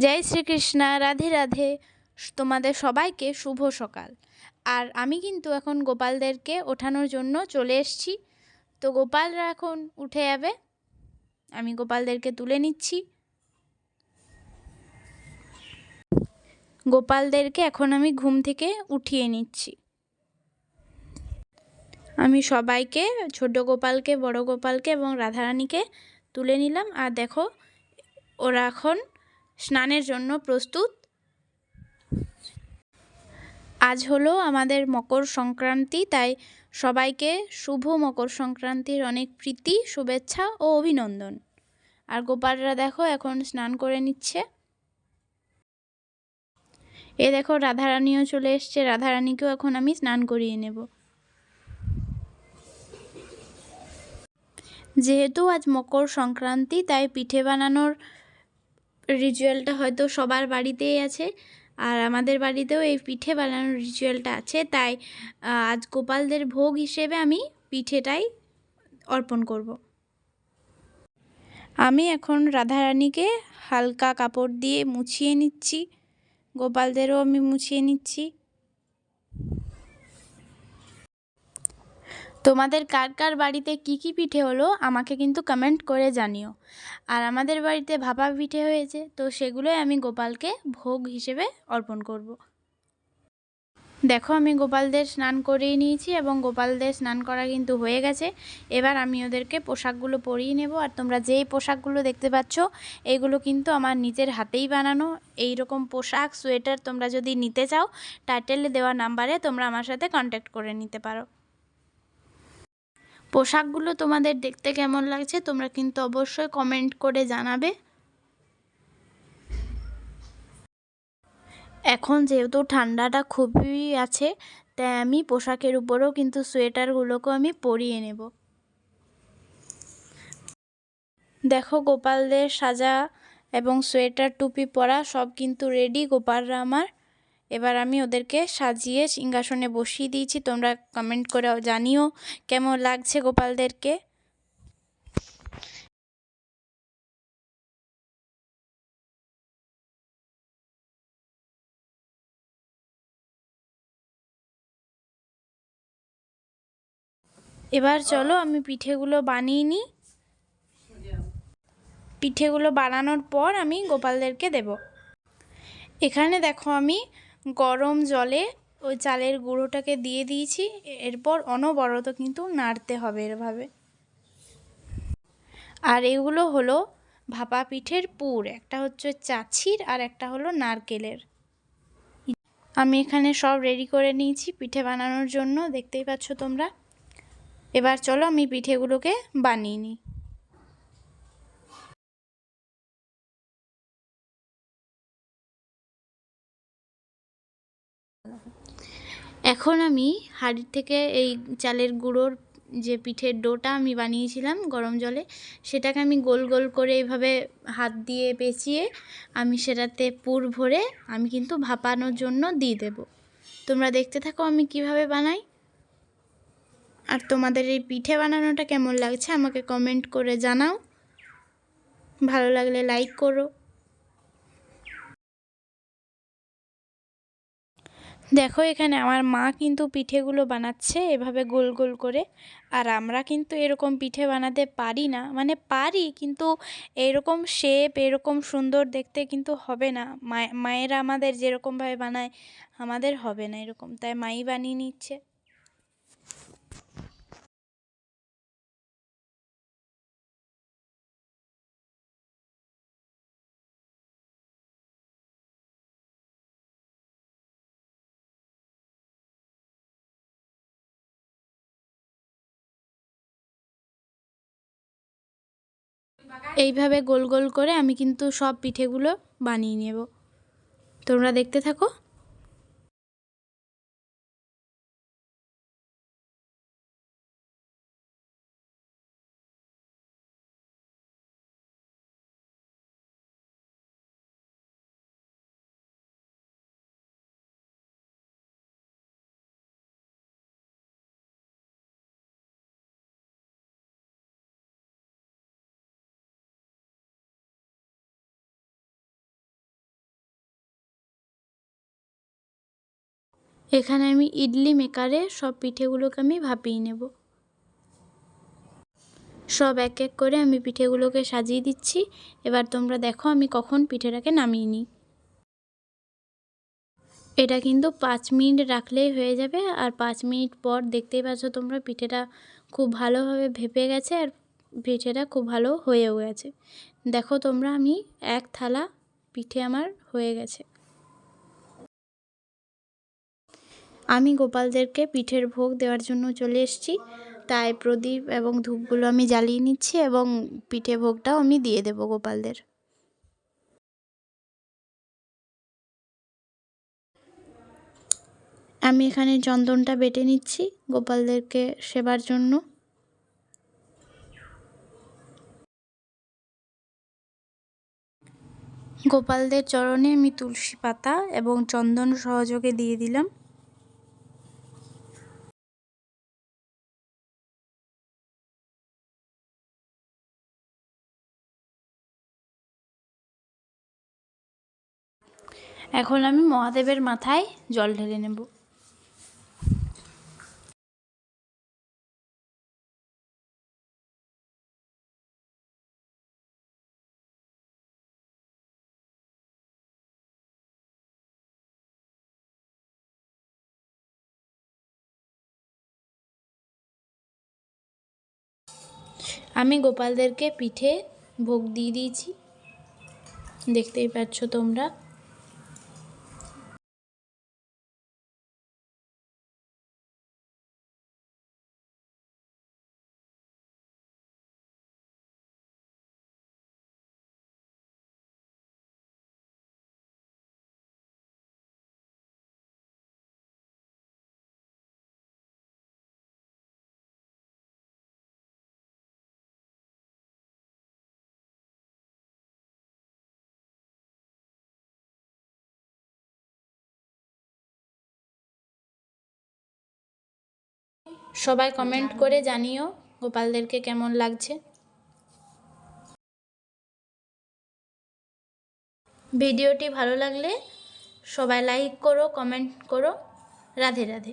জয় শ্রীকৃষ্ণা, রাধে রাধে। তোমাদের সবাইকে শুভ সকাল। আর আমি কিন্তু এখন গোপালদেরকে ওঠানোর জন্য চলে এসছি। তো গোপালরা এখন উঠে যাবে। আমি গোপালদেরকে তুলে নিচ্ছি। গোপালদেরকে এখন আমি ঘুম থেকে উঠিয়ে নিচ্ছি। আমি সবাইকে, ছোট গোপালকে, বড় গোপালকে এবং রাধারানীকে তুলে নিলাম। আর দেখো, ওরা এখন স্নানের জন্য প্রস্তুত? আজ হলো আমাদের মকর সংক্রান্তি, তাই সবাইকে শুভ মকর সংক্রান্তির অনেক প্রীতি, শুভেচ্ছা ও অভিনন্দন। আর গোপালরা দেখো এখন স্নান করে নিচ্ছে। এ দেখো রাধারানীও চলে এসছে, রাধারানীকেও এখন আমি স্নান করিয়ে নেব। যেহেতু আজ মকর সংক্রান্তি, তাই পিঠে বানানোর রিচুয়ালটা হয়তো সবার বাড়িতেই আছে আর আমাদের বাড়িতেও এই পিঠে বানানোর রিচুয়ালটা আছে। তাই আজ গোপালদের ভোগ হিসেবে আমি পিঠেটাই অর্পণ করব। আমি এখন রাধারানীকে হালকা কাপড় দিয়ে মুছিয়ে নিচ্ছি। গোপালদেরও আমি মুছিয়ে নিচ্ছি। তোমাদের কার কার বাড়িতে কি কি পিঠে হলো আমাকে কিন্তু কমেন্ট করে জানিও। আর আমাদের বাড়িতে ভাপা পিঠে হয়েছে, তো সেগুলোই আমি গোপালকে ভোগ হিসেবে অর্পণ করব। দেখো, আমি গোপালদের স্নান করিয়ে নিয়েছি এবং গোপালদের স্নান করা কিন্তু হয়ে গেছে। এবার আমি ওদেরকে পোশাকগুলো পরিয়ে নেব। আর তোমরা যেই পোশাকগুলো দেখতে পাচ্ছ, এগুলো কিন্তু আমার নিজের হাতেই বানানো। এই রকম পোশাক, সোয়েটার তোমরা যদি নিতে চাও টাইটেলে দেওয়া নাম্বারে তোমরা আমার সাথে কন্ট্যাক্ট করে নিতে পারো। পোশাকগুলো তোমাদের দেখতে কেমন লাগছে, তোমরা কিন্তু অবশ্যই কমেন্ট করে জানাবে। এখন যেহেতু ঠান্ডাটা খুবই আছে, তাই আমি পোশাকের উপরেও কিন্তু সোয়েটারগুলোকেও আমি পরিয়ে নেব। দেখো গোপালদের সাজা এবং সোয়েটার টুপি পরা সব কিন্তু রেডি গোপালরা আমার। এবার আমি ওদেরকে সাজিয়ে সিংহাসনে বসিয়ে দিয়েছি। তোমরা কমেন্ট করে জানিও কেমন লাগছে গোপালদেরকে। এবার চলো আমি পিঠেগুলো বানিয়ে নিই। পিঠেগুলো বানানোর পর আমি গোপালদেরকে দেব। এখানে দেখো আমি গরম জলে ওই চালের গুঁড়োটাকে দিয়ে দিয়েছি। এরপর অনবরত কিন্তু নাড়তে হবে এভাবে। আর এগুলো হলো ভাপা পিঠের পুর, একটা হচ্ছে চাছির আর একটা হলো নারকেলের। আমি এখানে সব রেডি করে নিয়েছি পিঠে বানানোর জন্য, দেখতেই পাচ্ছ তোমরা। এবার চলো আমি পিঠেগুলোকে বানিয়ে নিই। এখন আমি হাঁড়ির থেকে এই চালের গুঁড়োর যে পিঠের ডোটা আমি বানিয়েছিলাম গরম জলে, সেটাকে আমি গোল গোল করে এইভাবে হাত দিয়ে পেঁচিয়ে আমি সেটাতে পুর ভরে আমি কিন্তু ভাপানোর জন্য দিয়ে দেব। তোমরা দেখতে থাকো আমি কীভাবে বানাই। আর তোমাদের এই পিঠে বানানোটা কেমন লাগছে আমাকে কমেন্ট করে জানাও। ভালো লাগলে লাইক করো। দেখো, এখানে আমার মা কিন্তু পিঠেগুলো বানাচ্ছে এভাবে গোল গোল করে। আর আমরা কিন্তু এরকম পিঠে বানাতে পারি না। মানে পারি, কিন্তু এরকম শেপ এরকম সুন্দর দেখতে কিন্তু হবে না। মায়েরা আমাদের যেরকমভাবে বানায়, আমাদের হবে না এরকম। তাই মাই বানিয়ে নিচ্ছে। এইভাবে গোল গোল করে আমি কিন্তু সব পিঠেগুলো বানিয়ে নেব। তোমরা দেখতে থাকো। এখানে আমি ইডলি মেকারে সব পিঠেগুলোকে আমি ভাপিয়ে নেব। সব এক এক করে আমি পিঠেগুলোকে সাজিয়ে দিচ্ছি। এবার তোমরা দেখো আমি কখন পিঠেটাকে নামিয়ে নিই। এটা কিন্তু পাঁচ মিনিট রাখলেই হয়ে যাবে আর পাঁচ মিনিট পর দেখতেই পাচ্ছ তোমরা পিঠেটা খুব ভালোভাবে ভেপে গেছে আর পিঠেটা খুব ভালো হয়েও গেছে। দেখো তোমরা আমি এক থালা পিঠে আমার হয়ে গেছে। আমি গোপালদেরকে পিঠের ভোগ দেওয়ার জন্য চলে এসেছি। তাই প্রদীপ এবং ধূপগুলো আমি জ্বালিয়ে নিচ্ছি এবং পিঠে ভোগটাও আমি দিয়ে দেবো গোপালদের। আমি এখানে চন্দনটা বেটে নিচ্ছি গোপালদেরকে সেবার জন্য। গোপালদের চরণে আমি তুলসী পাতা এবং চন্দন সহযোগে দিয়ে দিলাম। এখন আমি মহাদেবের মাথায় জল ঢেলে নেব। আমি গোপালদেরকে পিঠে ভোগ দিয়ে দিয়েছি। দেখতেই পাচ্ছ তোমরা। সবাই কমেন্ট করে জানিও, গোপালদেরকে কেমন লাগছে? ভিডিওটি ভালো লাগলে সবাই লাইক করো কমেন্ট করো, রাধে রাধে।